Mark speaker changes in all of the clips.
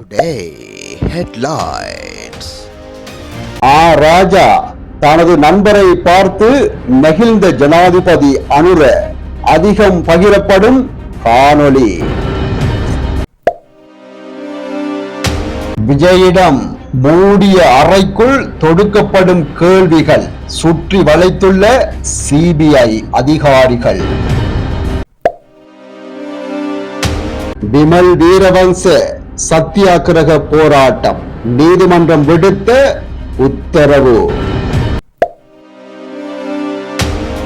Speaker 1: Today headlines
Speaker 2: ஆ ராஜா தனது நண்பரை பார்த்து நெகிழ்ந்த ஜனாதிபதி அனுர அதிகம் பகிரப்படும் காணொளி. விஜயிடம் மூடிய அறைக்குள் தொடுக்கப்படும் கேள்விகள் சுற்றி வளைத்துள்ள சிபிஐ அதிகாரிகள். விமல் வீரவன்ச சத்தியாகிரக போராட்டம். நீதிமன்றம் விடுத்த உத்தரவு.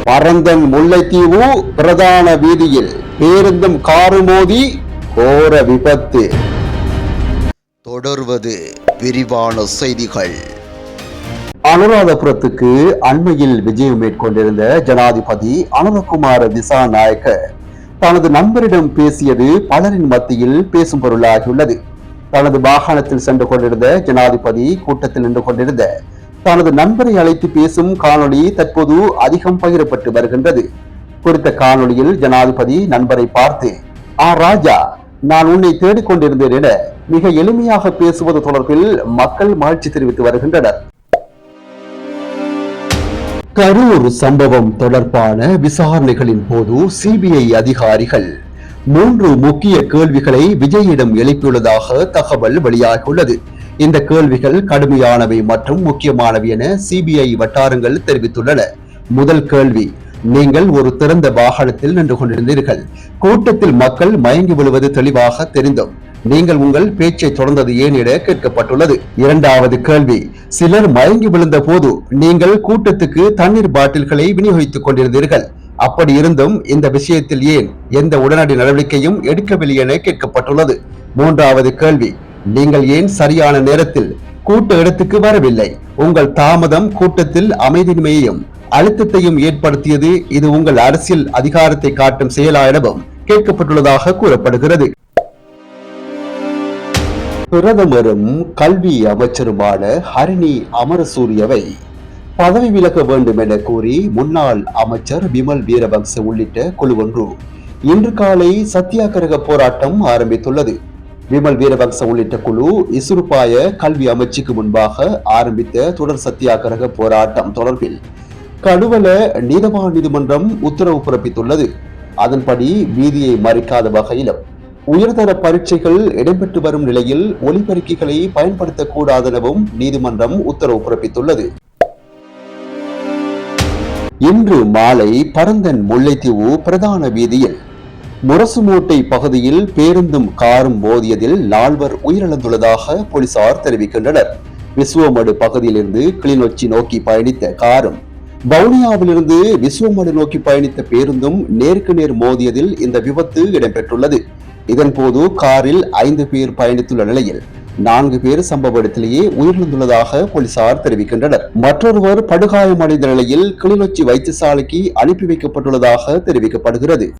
Speaker 2: பரந்தன் முல்லைத்தீவு பிரதான வீதியில் பேருந்தும் காரு மோதி கோர விபத்து.
Speaker 1: தொடர்வது விரிவான செய்திகள்.
Speaker 2: அனுராதபுரத்துக்கு அண்மையில் விஜயம் மேற்கொண்டிருந்த ஜனாதிபதி அனுரகுமார திசாநாயக்க தனது நண்பரிடம் பேசியது பலரின் மத்தியில் பேசும் பொருளாகியுள்ளது. தனது வாகனத்தில் சென்று கொண்டிருந்த ஜனாதிபதி கூட்டத்தில் நின்று கொண்டிருந்த தனது நண்பரை அழைத்து பேசும் காணொளி தற்போது அதிகம் பகிரப்பட்டு வருகின்றது. குறித்த காணொளியில் ஜனாதிபதி நண்பரை பார்த்து ஆ ராஜா நான் உன்னை தேடிக் கொண்டிருந்தேன் என மிக எளிமையாக பேசுவது தொடர்பில் மக்கள் மகிழ்ச்சி தெரிவித்து வருகின்றனர். கரூர் சம்பவம் தொடர்பான விசாரணைகளின் போது சிபிஐ அதிகாரிகள் மூன்று முக்கிய கேள்விகளை விஜயிடம் எழுப்பியுள்ளதாக தகவல் வெளியாகியுள்ளது. இந்த கேள்விகள் கடுமையானவை மற்றும் முக்கியமானவை என சிபிஐ வட்டாரங்கள் தெரிவித்துள்ளன. முதல் கேள்வி நீங்கள் ஒரு திறந்த வாகனத்தில் நின்று கொண்டிருந்தீர்கள். கூட்டத்தில் மக்கள் மயங்கி விழுவது தெளிவாக தெரிந்தோம். நீங்கள் உங்கள் பேச்சை தொடர்ந்தது ஏன் என கேட்கப்பட்டுள்ளது. இரண்டாவது கேள்வி சிலர் மயங்கி விழுந்த போது நீங்கள் கூட்டத்துக்கு தண்ணீர் பாட்டில்களை விநியோகித்துக் கொண்டிருந்தீர்கள். அப்படி இருந்தும் இந்த விஷயத்தில் ஏன் எந்த உடனடி நடவடிக்கையும் எடுக்கவில்லை என கேட்கப்பட்டுள்ளது? மூன்றாவது கேள்வி நீங்கள் ஏன் சரியான நேரத்தில் கூட்ட இடத்துக்கு வரவில்லை? உங்கள் தாமதம் கூட்டத்தில் அமைதியின்மையையும் அழுத்தத்தையும் ஏற்படுத்தியது இது உங்கள் அரசியல் அதிகாரத்தை காட்டும் செயலா எனவும் கேட்கப்பட்டுள்ளதாக கூறப்படுகிறது. பிரதமரும் கல்வி அமைச்சருமான ஹரிணி அமரசூரியவை பதவி விலக வேண்டும் என கூறி முன்னாள் அமைச்சர் விமல் வீரவங்ச உள்ளிட்ட குழு ஒன்று இன்று காலை சத்தியாகிரக போராட்டம் ஆரம்பித்துள்ளது. விமல் வீரபக்ச உள்ளிட்ட குழு இசுருபாய கல்வி அமைச்சுக்கு முன்பாக ஆரம்பித்த தொடர் சத்தியாகிரக போராட்டம் தொடர்பில் கடுவல நீதவான் நீதிமன்றம் உத்தரவு பிறப்பித்துள்ளது. அதன்படி வீதியை மறிக்காத வகையிலும் உயர்தர பரீட்சைகள் இடம்பெற்று வரும் நிலையில் ஒலிபெருக்கிகளை பயன்படுத்தக்கூடாதெனவும் நீதிமன்றம் உத்தரவு பிறப்பித்துள்ளது. இன்று மாலை பரந்தன் முல்லைத்தீவு பிரதான வீதியில் முரசுமூட்டை பகுதியில் பேருந்தும் காரும் மோதியதில் நால்வர் உயிரிழந்துள்ளதாக போலீசார் தெரிவிக்கின்றனர். விசுவமடு பகுதியிலிருந்து கிளிநொச்சி நோக்கி பயணித்த காரும் வவுனியாவிலிருந்து விசுவமடு நோக்கி பயணித்த பேருந்தும் நேருக்கு நேர் மோதியதில் இந்த விபத்து இடம்பெற்றுள்ளது. இதன்போது காரில் ஐந்து பேர் பயணித்துள்ள நிலையில் நான்கு பேர் சம்பவ இடத்திலேயே உயிரிழந்துள்ளதாக போலீசார் தெரிவிக்கின்றனர். மற்றொருவர் படுகாயமடைந்த நிலையில் கிளிநொச்சி வைத்தியசாலைக்கு அனுப்பி வைக்கப்பட்டுள்ளதாக தெரிவிக்கப்படுகிறது.